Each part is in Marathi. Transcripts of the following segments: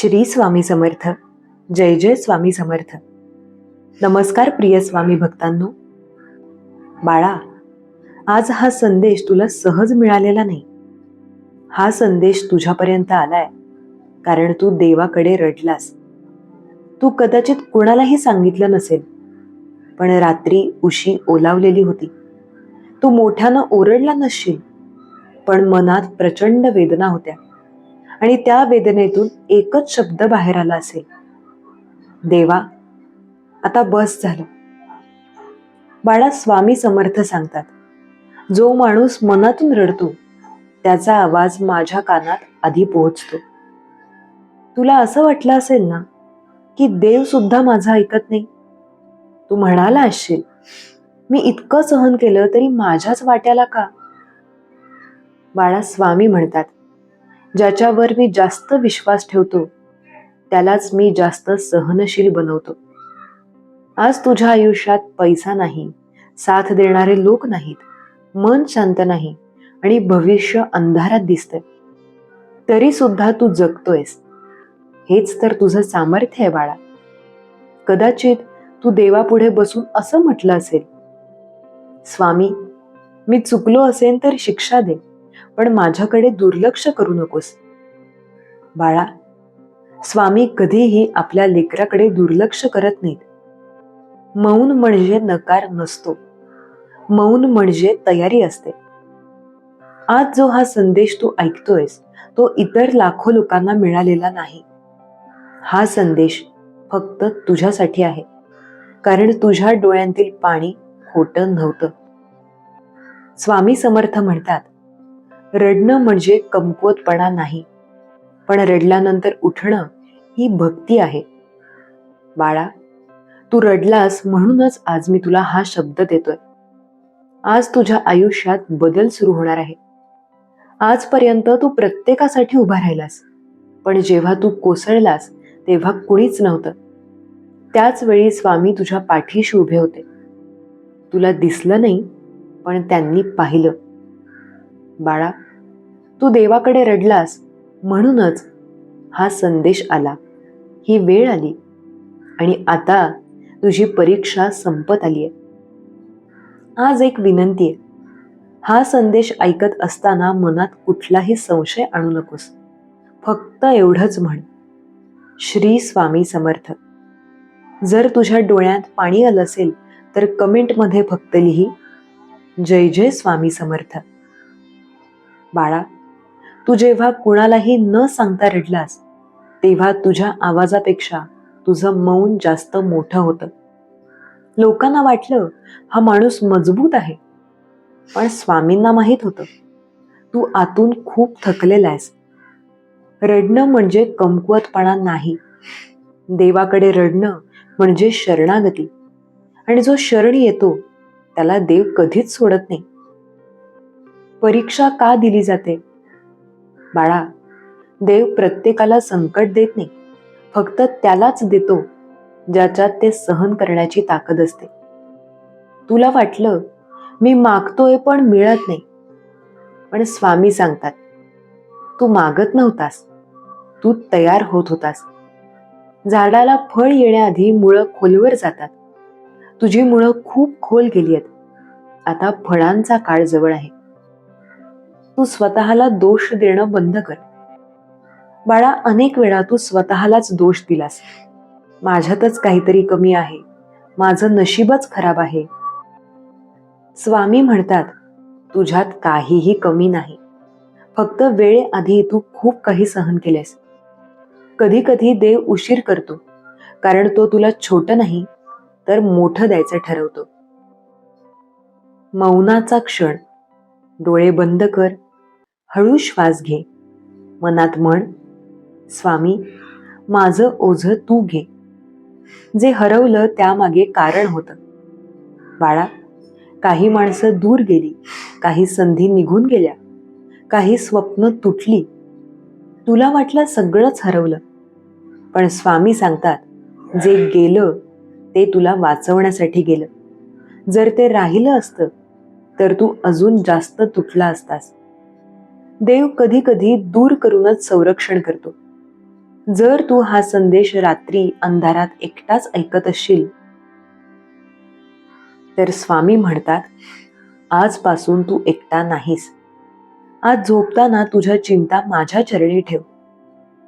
श्री स्वामी समर्थ. जय जय स्वामी समर्थ. नमस्कार प्रिय स्वामी भक्तांनो. बाळा आज हा संदेश तुला सहज मिळालेला नाही. हा संदेश तुझ्यापर्यंत आलाय कारण तू देवाकडे रडलास. तू कदाचित कुणालाही सांगितलं नसेल पण रात्री उशी ओलावलेली होती. तू मोठ्यानं ओरडला नसशील पण मनात प्रचंड वेदना होत्या. आणि त्या वेदनेतून एकच शब्द बाहेर आला असेल. देवा आता बस झालं. बाळा स्वामी समर्थ सांगतात जो माणूस मनातून रडतो त्याचा आवाज माझ्या कानात आधी पोहोचतो. तुला असं वाटलं असेल ना की देव सुद्धा माझा ऐकत नाही? तू म्हणाला असशील मी इतकं सहन केलं तरी माझ्याच वाट्याला का? बाळा स्वामी म्हणतात ज्याच्यावर मी जास्त विश्वास ठेवतो त्यालाच मी जास्त सहनशील बनवतो. आज तुझ्या आयुष्यात पैसा नाही साथ देणारे लोक नाहीत मन शांत नाही आणि भविष्य अंधारात दिसतंय. तरी सुद्धा तू जगतोयस. हेच तर तुझं सामर्थ्य आहे बाळा. कदाचित तू देवापुढे बसून असं म्हटलं असेल स्वामी मी चुकलो असेल तर शिक्षा दे. पण माझ्याकडे दुर्लक्ष करू नकोस. बाळा स्वामी कधीही आपल्या लेकराकडे दुर्लक्ष करत नाहीत. मौन म्हणजे नकार नसतो. मौन म्हणजे तयारी असते. आज जो हा संदेश तू ऐकतोयस तो इतर लाखो लोकांना मिळालेला नाही. हा संदेश फक्त तुझ्यासाठी आहे. कारण तुझ्या डोळ्यांतील पाणी खोटं नव्हतं. स्वामी समर्थ म्हणतात रडणं म्हणजे कमकुवतपणा नाही. पण रडल्यानंतर उठणं ही भक्ती आहे. बाळा तू रडलास म्हणूनच आज मी तुला हा शब्द देतोय. आज तुझ्या आयुष्यात बदल सुरू होणार आहे. आजपर्यंत तू प्रत्येकासाठी उभा राहिलास. पण जेव्हा तू कोसळलास तेव्हा कुणीच नव्हतं. त्याच वेळी स्वामी तुझ्या पाठीशी उभे होते. तुला दिसलं नाही पण त्यांनी पाहिलं. बाळा तू देवाकडे रडलास म्हणूनच हा संदेश आला. ही वेळ आली आणि आता तुझी परीक्षा संपत आली आहे. आज एक विनंती आहे. हा संदेश ऐकत असताना मनात कुठलाही संशय आणू नकोस. फक्त एवढंच म्हण. श्री स्वामी समर्थ. जर तुझ्या डोळ्यात पाणी आलं असेल तर कमेंटमध्ये फक्त लिही. जय जय स्वामी समर्थ. बाळा तू जेव्हा कुणालाही न सांगता रडलास तेव्हा तुझ्या आवाजापेक्षा तुझं मौन जास्त मोठं होतं. लोकांना वाटलं हा माणूस मजबूत आहे. पण स्वामींना माहीत होतं तू आतून खूप थकलेला आहेस. रडणं म्हणजे कमकुवतपणा नाही. देवाकडे रडणं म्हणजे शरणागती. आणि जो शरण येतो त्याला देव कधीच सोडत नाही. परीक्षा का दिली जाते? बाळा देव प्रत्येकाला संकट देत नाही. फक्त त्यालाच देतो ज्याच्यात ते सहन करण्याची ताकद असते. तुला वाटलं मी मागतोय पण मिळत नाही. पण स्वामी सांगतात तू मागत नव्हतास. तू तयार होत होतास. झाडाला फळ येण्याआधी मुळं खोलवर जातात. तुझी मुळं खूप खोल गेली आहेत. आता फळांचा काळ जवळ आहे. तू स्वतःला दोष देणं बंद कर. बाळा अनेक वेळा तू स्वतःलाच दोष दिलास. माझ्यातच काहीतरी कमी आहे. माझं नशीबच खराब आहे. स्वामी म्हणतात तुझ्यात काहीही कमी नाही. फक्त वेळ आधी तू खूप काही सहन केलेस. कधी कधी देव उशीर करतो. कारण तो तुला छोट नाही तर मोठं द्यायचं ठरवतो. मौनाचा क्षण. डोळे बंद कर. हळू श्वास घे. मनात म्हण स्वामी माझं ओझ तू घे. जे हरवलं त्यामागे कारण होतं. बाळा काही माणसं दूर गेली काही संधी निघून गेल्या काही स्वप्न तुटली. तुला वाटलं सगळंच हरवलं. पण स्वामी सांगतात जे गेलं ते तुला वाचवण्यासाठी गेलं. जर ते राहिलं असतं तर तू अजून जास्त तुटला असतास. देव कधी कधी दूर करूनच संरक्षण करतो. जर तू हा संदेश रात्री अंधारात एकटाच ऐकत असशील तर स्वामी म्हणतात आजपासून तू एकटा नाहीस. आज झोपताना तुझ्या चिंता माझ्या चरणी ठेव.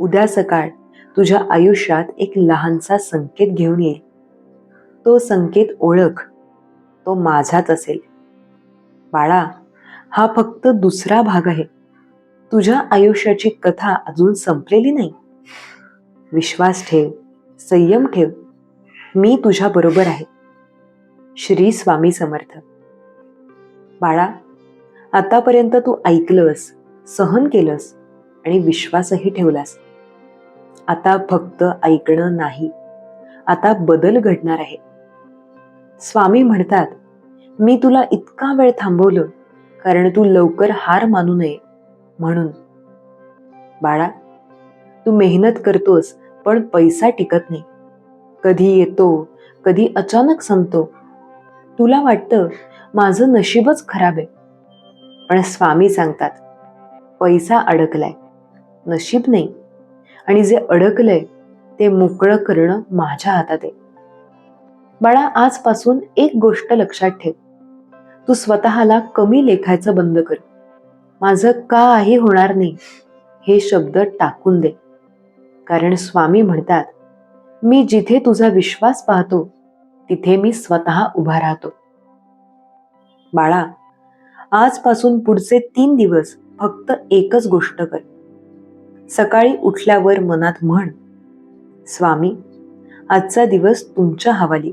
उद्या सकाळ तुझ्या आयुष्यात एक लहानसा संकेत घेऊन येईल तो संकेत ओळख तो माझाच असेल. बाळा हा फक्त दुसरा भाग आहे. तुझ्या आयुष्याची कथा अजून संपलेली नाही. विश्वास ठेव संयम ठेव मी तुझ्या बरोबर आहे. श्री स्वामी समर्थ. बाळा आतापर्यंत तू ऐकलंस सहन केलंस आणि विश्वासही ठेवलास. आता फक्त ऐकणं नाही आता बदल घडणार आहे. स्वामी म्हणतात मी तुला इतका वेळ थांबवलं कारण तू लवकर हार मानू नये. म्हणून. बाळा तू मेहनत करतोस पण पैसा टिकत नाही. कधी येतो कधी अचानक संपतो. तुला वाटतं माझं नशीबच खराब आहे. पण स्वामी सांगतात पैसा अडकलाय. नशीब नाही. आणि जे अडकलंय ते मोकळं करणं माझ्या हातात आहे. बाळा आजपासून एक गोष्ट लक्षात ठेव. तू स्वतःला कमी लेखायचं बंद कर. माझं काही होणार नाही. हे शब्द टाकून दे. कारण स्वामी म्हणतात मी जिथे तुझा विश्वास पाहतो तिथे मी स्वतः उभा राहतो. बाळा आजपासून पुढचे तीन दिवस फक्त एकच गोष्ट कर. सकाळी उठल्यावर मनात म्हण स्वामी आजचा दिवस तुमच्या हवाली.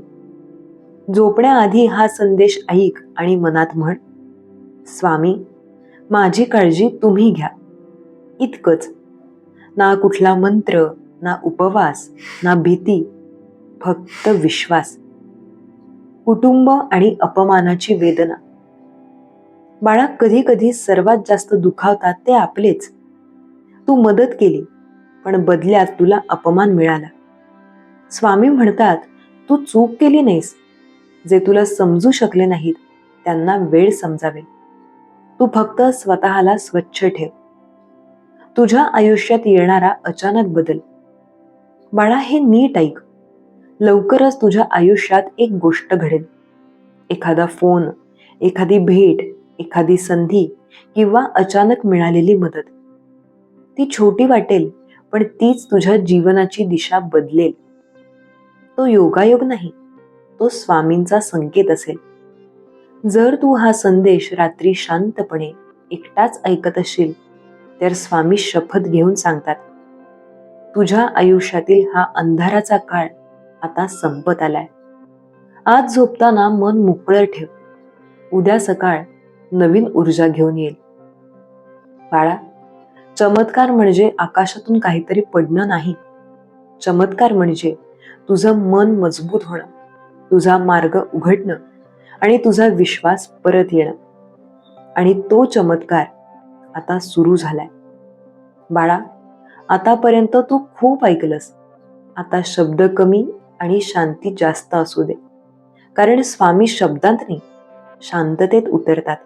झोपण्याआधी हा संदेश ऐक आणि मनात म्हण स्वामी माझी काळजी तुम्ही घ्या. इतकंच. ना कुठला मंत्र ना उपवास ना भीती फक्त विश्वास. कुटुंब आणि अपमानाची वेदना. बाळा कधी कधी सर्वात जास्त दुखावतात ते आपलेच. तू मदत केली पण बदल्यात तुला अपमान मिळाला. स्वामी म्हणतात तू चूक केली नाहीस. जे तुला समजू शकले नाहीत त्यांना वेळ समजावे. तू फक्त स्वतःला स्वच्छ ठेव. तुझ्या आयुष्यात येणारा अचानक बदल. बाळा हे नीट ऐक. लवकरच तुझ्या आयुष्यात एक गोष्ट घडेल. एखादा फोन एखादी भेट एखादी संधी किंवा अचानक मिळालेली मदत. ती छोटी वाटेल पण तीच तुझ्या जीवनाची दिशा बदलेल. तो योगायोग नाही तो स्वामींचा संकेत असेल. जर तू हा संदेश रात्री शांतपणे एकटाच ऐकत असशील तर स्वामी शपथ घेऊन सांगतात तुझ्या आयुष्यातील हा अंधाराचा काळ आता संपत आलाय. आज झोपताना मन मोकळं ठेव. उद्या सकाळ नवीन ऊर्जा घेऊन येईल. बाळा चमत्कार म्हणजे आकाशातून काहीतरी पडणं नाही. चमत्कार म्हणजे तुझं मन मजबूत होणं तुझा मार्ग उघडणं. आणि तुझा विश्वास परत येणं. आणि तो चमत्कार आता सुरू झालाय. बाळा आतापर्यंत तू खूप ऐकलंस. आता शब्द कमी आणि शांती जास्त असू दे. कारण स्वामी शब्दांत नाही शांततेत उतरतात.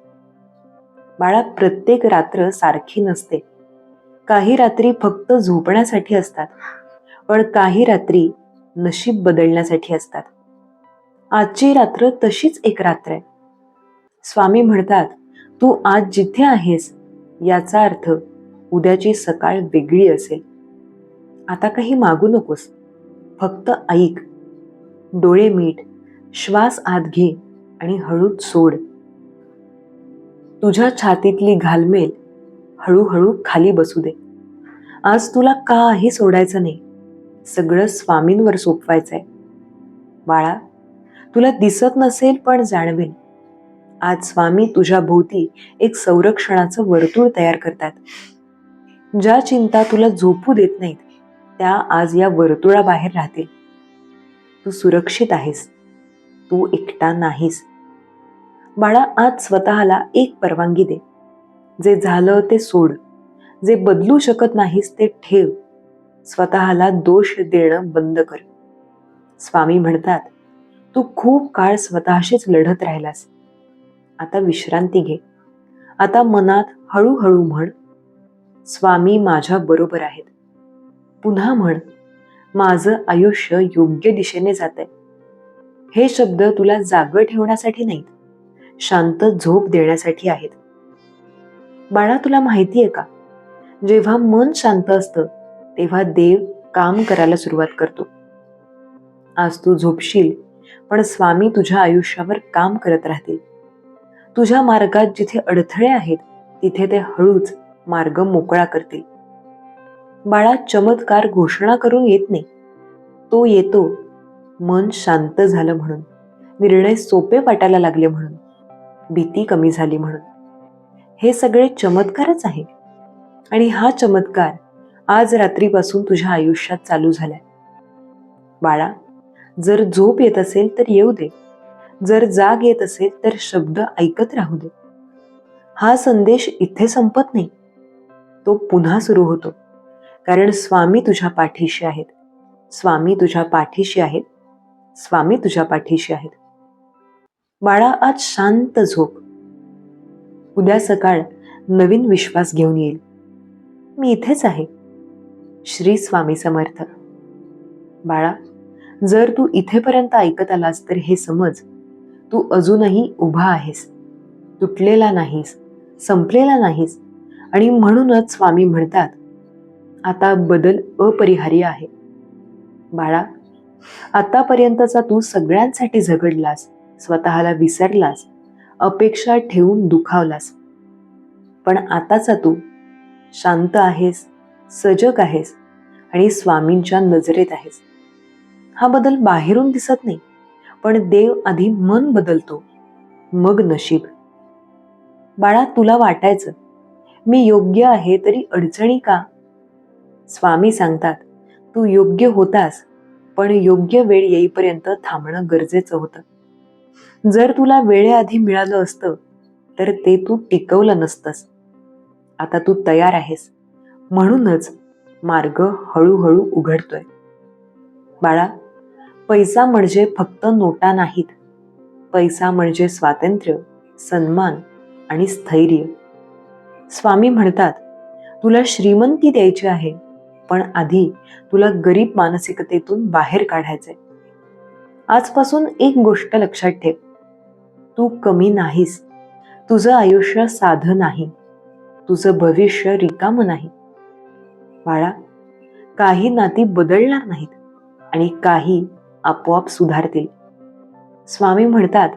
बाळा प्रत्येक रात्र सारखी नसते. काही रात्री फक्त झोपण्यासाठी असतात. पण काही रात्री नशीब बदलण्यासाठी असतात. आजची रात्र तशीच एक रात्र आहे. स्वामी म्हणतात तू आज जिथे आहेस याचा अर्थ उद्याची सकाळ वेगळी असेल. आता काही मागू नकोस. फक्त ऐक. डोळे मीठ श्वास आत घे आणि हळूच सोड. तुझ्या छातीतली घालमेल हळूहळू खाली बसू दे. आज तुला काही सोडायचं नाही. सगळं स्वामींवर सोपवायचंय. बाळा तुला दिसत नसेल पण जाणवेल. आज स्वामी तुझ्या भोवती एक संरक्षणाचं वर्तुळ तयार करतात. ज्या चिंता तुला झोपू देत नाहीत त्या आज या वर्तुळाबाहेर राहतील. तू सुरक्षित आहेस. तू एकटा नाहीस. बाळा आज स्वतःला एक परवानगी दे. जे झालं ते सोड. जे बदलू शकत नाहीस ते ठेव. स्वतःला दोष देणं बंद कर. स्वामी म्हणतात तू खूप काळ स्वतःशीच लढत राहिलास. आता विश्रांती घे. आता मनात हळूहळू म्हण स्वामी माझ्या बरोबर आहेत. पुन्हा म्हण माझं आयुष्य योग्य दिशेने जात आहे हे शब्द तुला जाग ठेवण्यासाठी नाहीत. शांत झोप देण्यासाठी आहेत. बाळा तुला माहितीये का? जेव्हा मन शांत असतं तेव्हा देव काम करायला सुरुवात करतो. आज तू झोपशील पण स्वामी तुझ्या आयुष्यावर काम करत राहतील. तुझ्या मार्गात जिथे अडथळे आहेत तिथे ते हळूच मार्ग मोकळा करतील. बाळा चमत्कार घोषणा करून येत नाही. तो येतो मन शांत झालं म्हणून. निर्णय सोपे वाटायला लागले म्हणून. भीती कमी झाली म्हणून. हे सगळे चमत्कारच आहे आणि हा चमत्कार आज रात्रीपासून तुझ्या आयुष्यात चालू झालाय. बाळा जर झोप येत असेल तर येऊ दे. जर जाग येत असेल तर शब्द ऐकत राहू दे. हा संदेश इथे संपत नाही. तो पुन्हा सुरू होतो. कारण स्वामी तुझ्या पाठीशी आहेत. स्वामी तुझ्या पाठीशी आहेत. स्वामी तुझ्या पाठीशी आहेत. बाळा आज शांत झोप. उद्या सकाळ नवीन विश्वास घेऊन येईल. मी इथेच आहे. श्री स्वामी समर्थ. बाळा जर तू इथेपर्यंत ऐकत आलास तर हे समज. तू अजूनही उभा आहेस. तुटलेला नाहीस संपलेला नाहीस आणि म्हणूनच स्वामी म्हणतात आता बदल अपरिहार्य आहे. बाळा आतापर्यंतचा तू सगळ्यांसाठी झगडलास स्वतःला विसरलास अपेक्षा ठेवून दुखावलास. पण आताचा तू शांत आहेस सजग आहेस आणि स्वामींच्या नजरेत आहेस. हा बदल बाहेरून दिसत नाही पण देव आधी मन बदलतो मग नशीब. बाळा तुला वाटायचं मी योग्य आहे तरी अडचणी का? स्वामी सांगतात तू योग्य होतास पण योग्य वेळ येईपर्यंत थांबणं गरजेचं होतं. जर तुला वेळेआधी मिळालं असतं तर ते तू टिकवलं नसतंस. आता तू तयार आहेस म्हणूनच मार्ग हळूहळू उघडतोय. बाळा पैसा म्हणजे फक्त नोटा नाहीत. पैसा म्हणजे स्वातंत्र्य सन्मान आणि स्थैर्य. स्वामी म्हणतात तुला श्रीमंती द्यायची आहे पण आधी तुला गरीब मानसिकतेतून बाहेर काढायचंय. आजपासून एक गोष्ट लक्षात ठेव. तू कमी नाहीस. तुझं आयुष्य साधं नाही. तुझं भविष्य रिकामं नाही. बाळा काही नाती बदलणार नाहीत आणि काही आपोआप सुधारतील. स्वामी म्हणतात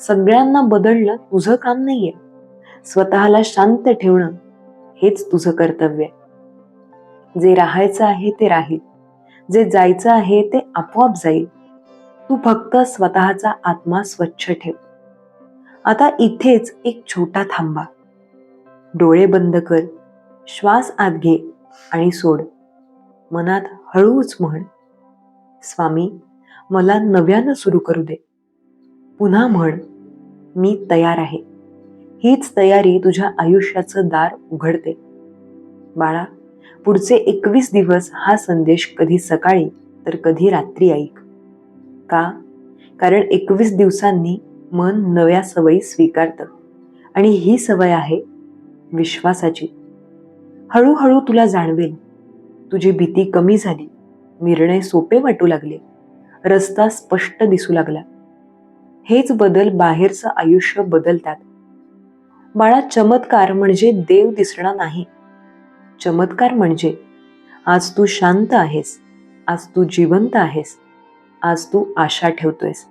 सगळ्यांना बदलणं तुझं काम नाहीये. स्वतःला शांत ठेवणं हेच तुझं कर्तव्य. आहे जे राहायचं आहे ते राहील. जे जायचं आहे ते आपोआप जाईल. तू फक्त स्वतःचा आत्मा स्वच्छ ठेव. आता इथेच एक छोटा थांबा. डोळे बंद कर. श्वास आत घे आणि सोड. मनात हळूच म्हण. स्वामी मला नव्यानं सुरू करू दे. पुन्हा म्हण मी तयार आहे. हीच तयारी तुझ्या आयुष्याचं दार उघडते. बाळा पुढचे एकवीस दिवस हा संदेश कधी सकाळी तर कधी रात्री ऐक. का? कारण एकवीस दिवसांनी मन नव्या सवयी स्वीकारतं. आणि ही सवय आहे विश्वासाची. हळूहळू तुला जाणवेल तुझी भीती कमी झाली निर्णय सोपे वाटू लागले. रस्ता स्पष्ट दिसू लागला. हेच बदल बाहेरचं आयुष्य बदलतात. बाळा चमत्कार म्हणजे देव दिसणं नाही. चमत्कार म्हणजे आज तू शांत आहेस आज तू जिवंत आहेस आज तू आशा ठेवतोयस.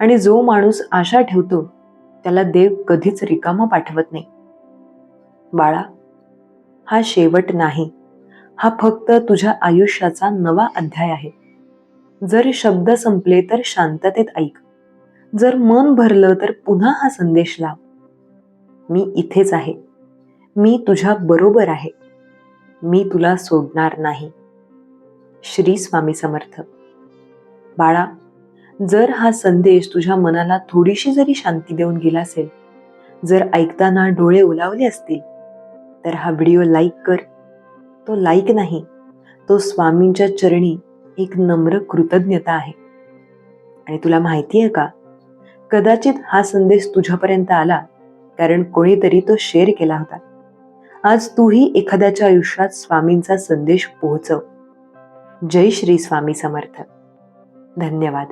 आणि जो माणूस आशा ठेवतो त्याला देव कधीच रिकामा पाठवत नाही. बाळा हा शेवट नाही. हा फक्त तुझ्या आयुष्याचा नवा अध्याय आहे. जर शब्द संपले तर शांततेत ऐक. जर मन भरलं तर पुन्हा हा संदेश लाव. मी इथेच आहे. मी तुझ्या बरोबर आहे. मी तुला सोडणार नाही. श्री स्वामी समर्थ. बाळा जर हा संदेश तुझ्या मनाला थोडीशी जरी शांती देऊन गेला असेल जर ऐकताना डोळे उलावले असतील तर हा व्हिडिओ लाईक कर. तो लाईक नाही तो स्वामींच्या चरणी एक नम्र कृतज्ञता आहे. आणि तुला माहिती आहे का? कदाचित हा संदेश तुझ्यापर्यंत आला कारण कोणीतरी तो शेअर केला होता. आज तूही एखाद्याच्या आयुष्यात स्वामींचा संदेश पोहोचव. जय श्री स्वामी समर्थ. धन्यवाद.